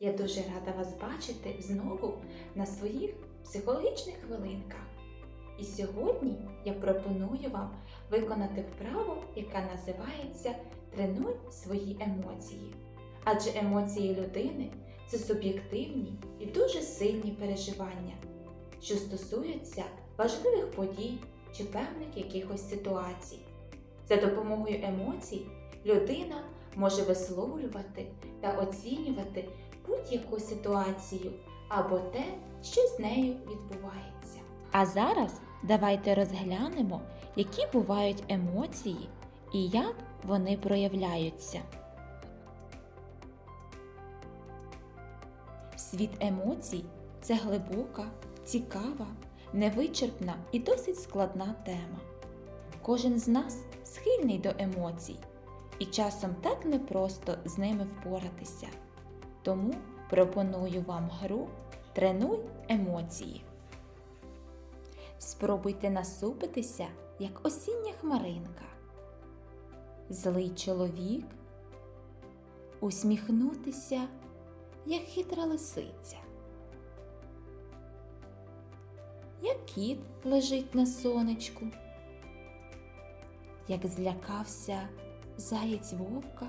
Я дуже рада вас бачити знову на своїх психологічних хвилинках. І сьогодні я пропоную вам виконати вправу, яка називається Тренуй свої емоції. Адже емоції людини це суб'єктивні і дуже сильні переживання, що стосуються важливих подій чи певних якихось ситуацій. За допомогою емоцій людина може висловлювати та оцінювати будь-яку ситуацію або те, що з нею відбувається. А зараз давайте розглянемо, які бувають емоції і як вони проявляються. Світ емоцій це глибока, цікава, невичерпна і досить складна тема. Кожен з нас схильний до емоцій, і часом так непросто з ними впоратися. Тому пропоную вам гру Тренуй емоції. Спробуйте насупитися, як осіння хмаринка. Злий чоловік. Усміхнутися, як хитра лисиця. Як кіт лежить на сонечку, як злякався заєць вовка,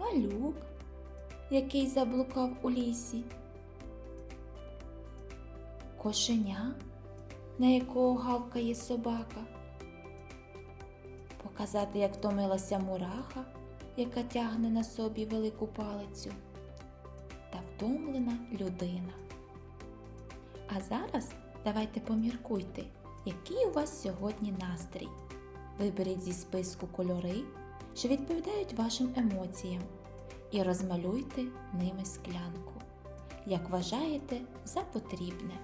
малюк, який заблукав у лісі, кошеня, на якого гавкає собака, показати, як втомилася мураха, яка тягне на собі велику палицю, та втомлена людина. А зараз давайте поміркуйте, який у вас сьогодні настрій. Виберіть зі списку кольори, що відповідають вашим емоціям, і розмалюйте ними склянку, як вважаєте за потрібне.